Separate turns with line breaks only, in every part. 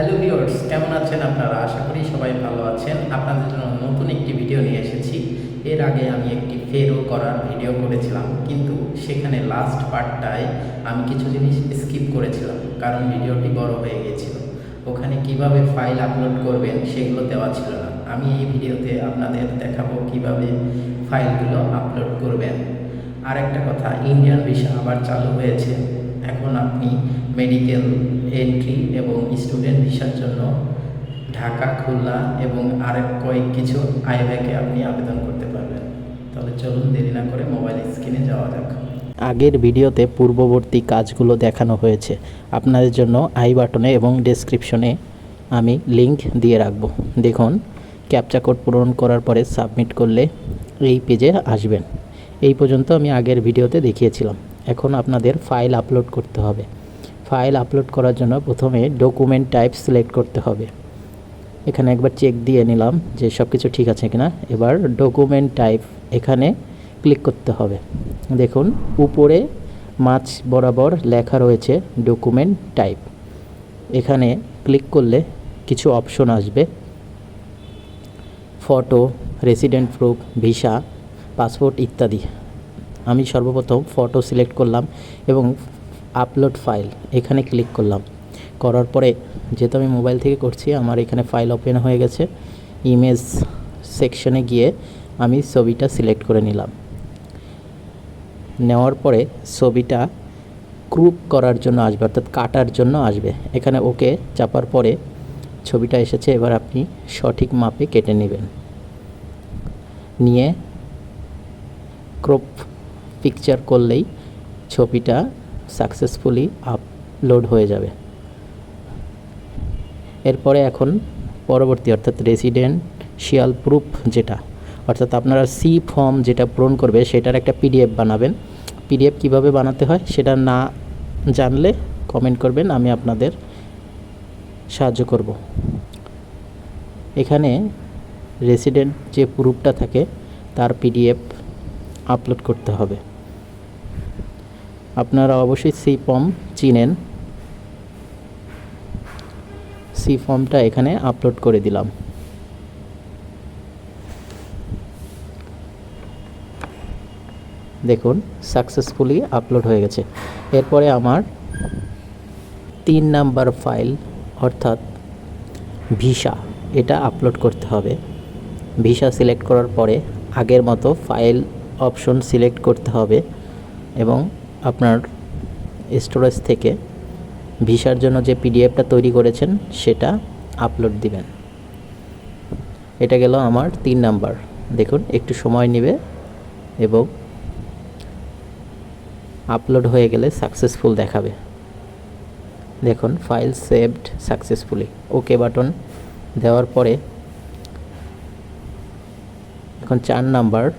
Hello viewers কেমন আছেন আপনারা? আশা করি সবাই ভালো আছেন। আপনাদের জন্য নতুন একটি ভিডিও নিয়ে এসেছি। এর আগে আমি একটি ফেরো করার ভিডিও করেছিলাম, কিন্তু সেখানে লাস্ট পার্টটায় আমি কিছু জিনিস স্কিপ করেছিলাম, কারণ ভিডিওটি বড় হয়ে গিয়েছিল। ওখানে কীভাবে ফাইল আপলোড করবেন সেগুলো দেওয়া ছিল না। আমি এই ভিডিওতে আপনাদের দেখাবো কীভাবে ফাইলগুলো আপলোড করবেন। আর একটা কথা ইন্ডিয়ান ভিসা আবার চালু হয়েছে। এখন আপনি মেডিকেল এন্ট্রি এবং স্টুডেন্ট ভিসার জন্য ঢাকা, খুলনা এবং আরেক কয়েক কিছু আইব্যাকে আপনি আবেদন করতে পারবেন। তাহলে চলুন দেরি না করে মোবাইল স্ক্রিনে যাওয়া যাক।
আগের ভিডিওতে পূর্ববর্তী কাজগুলো দেখানো হয়েছে। আপনাদের জন্য আই বাটনে এবং ডেসক্রিপশনে আমি লিংক দিয়ে রাখব। দেখুন ক্যাপচা কোড পূরণ করার পরে সাবমিট করলে এই পেজে আসবেন। এই পর্যন্ত আমি আগের ভিডিওতে দেখিয়েছিলাম। এখন আপনাদের ফাইল আপলোড করতে হবে। ফাইল আপলোড করার জন্য প্রথমে ডকুমেন্ট টাইপ সিলেক্ট করতে হবে। এখানে একবার চেক দিয়ে নিলাম যে সব কিছু ঠিক আছে কিনা। এবার ডকুমেন্ট টাইপ এখানে ক্লিক করতে হবে। দেখুন, উপরে মাছ বরাবর লেখা রয়েছে ডকুমেন্ট টাইপ এখানে ক্লিক করলে কিছু অপশন আসবে। Photo resident proof visa passport ইত্যাদি। আমি সর্বপ্রথম ফটো সিলেক্ট করলাম এবং আপলোড ফাইল এখানে ক্লিক করলাম। করার পরে যেহেতু আমি মোবাইল থেকে করছি, আমার এখানে ফাইল ওপেন হয়ে গেছে। ইমেজ সেকশনে গিয়ে আমি ছবিটা সিলেক্ট করে নিলাম। নেওয়ার পরে ছবিটা ক্রুপ করার জন্য আসবে, অর্থাৎ কাটার জন্য আসবে। এখানে ওকে চাপার পরে ছবিটা এসেছে, এবার আপনি সঠিক মাপে কেটে নেবেন। নিয়ে ক্রপ পিকচার করলেই ছবিটা সাকসেসফুলি আপলোড হয়ে যাবে। এরপরে এখন পরবর্তী, অর্থাৎ রেসিডেন্সিয়াল প্রুফ যেটা, অর্থাৎ আপনারা সি ফর্ম যেটা পূরণ করবে, সেটার একটা পিডিএফ বানাবেন। পিডিএফ কীভাবে বানাতে হয় সেটা না জানলে কমেন্ট করবেন, আমি আপনাদের সাহায্য করব। এখানে রেসিডেন্ট যে প্রুফটা থাকে, তার পিডিএফ আপলোড করতে হবে। আপনারা অবশ্যই সি ফর্ম চিনেন। সি ফর্মটা এখানে আপলোড করে দিলাম। দেখুন সাকসেসফুলি আপলোড হয়ে গেছে। এরপরে আমার তিন নাম্বার ফাইল অর্থাৎ ভিসা, এটা আপলোড করতে হবে। ভিসা সিলেক্ট করার পরে আগের মতো ফাইল অপশন সিলেক্ট করতে হবে এবং আপনার স্টোরেজ থেকে ভিসার জন্য যে পিডিএফটা তৈরি করেছেন, সেটা আপলোড দিবেন। এটা গেল আমার তিন নাম্বার। দেখুন, একটু সময় নেবে এবং আপলোড হয়ে গেলে সাকসেসফুল দেখাবে। দেখুন file saved successfully okay button দেওয়ার পরে এখন চার নাম্বার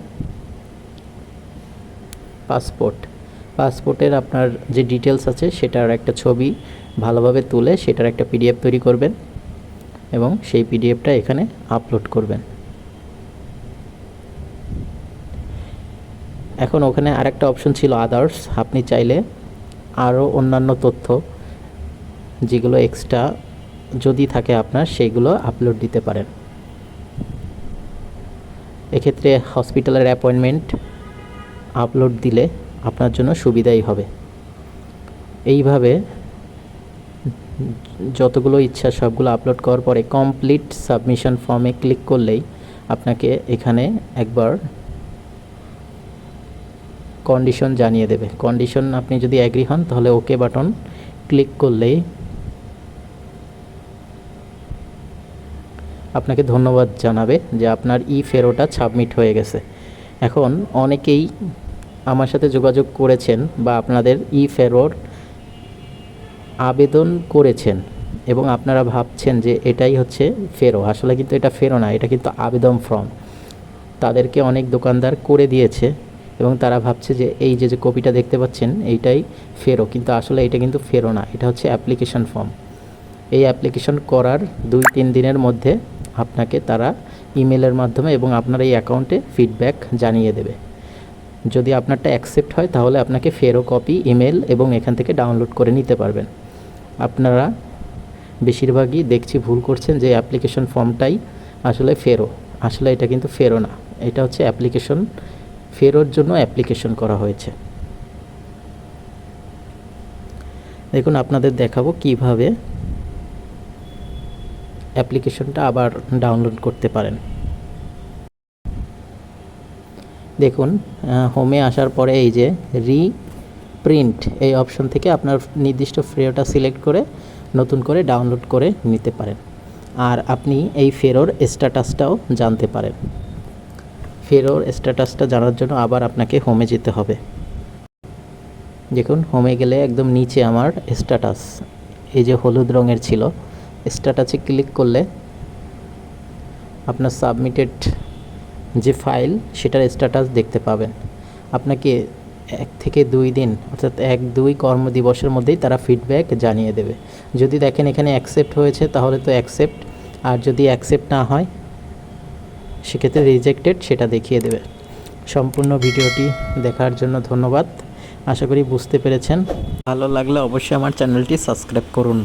পাসপোর্ট পাসপোর্টের আপনার যে ডিটেলস আছে, সেটার একটা ছবি ভালোভাবে তুলে সেটার একটা পিডিএফ তৈরি করবেন এবং সেই পিডিএফটা এখানে আপলোড করবেন। এখন ওখানে আরেকটা অপশন ছিল আদার্স আপনি চাইলে আরও অন্যান্য তথ্য যেগুলো এক্সট্রা যদি থাকে আপনার সেইগুলো আপলোড দিতে পারেন। এক্ষেত্রে হসপিটালের অ্যাপয়েন্টমেন্ট আপলোড দিলে আপনার জন্য সুবিধাই হবে। এইভাবে যতগুলো ইচ্ছা সবগুলো আপলোড করার পরে কমপ্লিট সাবমিশন ফর্মে ক্লিক করলেই আপনাকে এখানে একবার কন্ডিশন জানিয়ে দেবে। কন্ডিশন আপনি যদি অ্যাগ্রি হন তাহলে ওকে বাটন ক্লিক করলেই আপনাকে ধন্যবাদ জানাবে যে আপনার ই ফেরোটা সাবমিট হয়ে গেছে। এখন অনেকেই আমার সাথে যোগাযোগ করেছেন বা আপনাদের ই ফেরোর আবেদন করেছেন এবং আপনারা ভাবছেন যে এটাই হচ্ছে ফেরো। আসলে কিন্তু এটা ফেরো না, এটা কিন্তু আবেদন ফর্ম। তাদেরকে অনেক দোকানদার করে দিয়েছে এবং তারা ভাবছে যে এই যে যে কপিটা দেখতে পাচ্ছেন, এইটাই ফেরো। কিন্তু আসলে এটা কিন্তু ফেরো না, এটা হচ্ছে অ্যাপ্লিকেশন ফর্ম। এই অ্যাপ্লিকেশন করার দুই তিন দিনের মধ্যে আপনাকে তারা ইমেলের মাধ্যমে এবং আপনার এই অ্যাকাউন্টে ফিডব্যাক জানিয়ে দেবে। যদি আপনারটা অ্যাকসেপ্ট হয়, তাহলে আপনাকে ফেরো কপি ইমেল এবং এখান থেকে ডাউনলোড করে নিতে পারবেন। আপনারা বেশিরভাগই দেখছি ভুল করছেন যে অ্যাপ্লিকেশন ফর্মটাই আসলে ফেরো। আসলে এটা কিন্তু ফেরো না। এটা হচ্ছে অ্যাপ্লিকেশন ফেরোর জন্য অ্যাপ্লিকেশন করা হয়েছে। দেখুন, আপনাদের দেখাবো কীভাবে অ্যাপ্লিকেশনটা আবার ডাউনলোড করতে পারেন। দেখুন হোমে আসার পরে এই যে রি প্রিন্ট এই অপশন থেকে আপনার নির্দিষ্ট ফেরোটা সিলেক্ট করে নতুন করে ডাউনলোড করে নিতে পারেন। আর আপনি এই ফেরোর স্ট্যাটাসটাও জানতে পারেন। ফেরোর স্ট্যাটাসটা জানার জন্য আবার আপনাকে হোমে যেতে হবে। দেখুন হোমে গেলে একদম নিচে আমার স্ট্যাটাস এই যে হলুদ রঙের ছিল স্ট্যাটাসে ক্লিক করলে আপনার সাবমিটেড যে ফাইল সেটার স্ট্যাটাস দেখতে পাবেন। আপনাকে এক থেকে দুই দিন, অর্থাৎ এক দুই কর্মদিবসের মধ্যেই তারা ফিডব্যাক জানিয়ে দেবে। যদি দেখেন এখানে অ্যাকসেপ্ট হয়েছে, তাহলে তো অ্যাকসেপ্ট আর যদি অ্যাকসেপ্ট না হয়, সেক্ষেত্রে রিজেক্টেড সেটা দেখিয়ে দেবে। সম্পূর্ণ ভিডিওটি দেখার জন্য ধন্যবাদ। আশা করি বুঝতে পেরেছেন। ভালো লাগলে অবশ্যই আমার চ্যানেলটি সাবস্ক্রাইব করুন।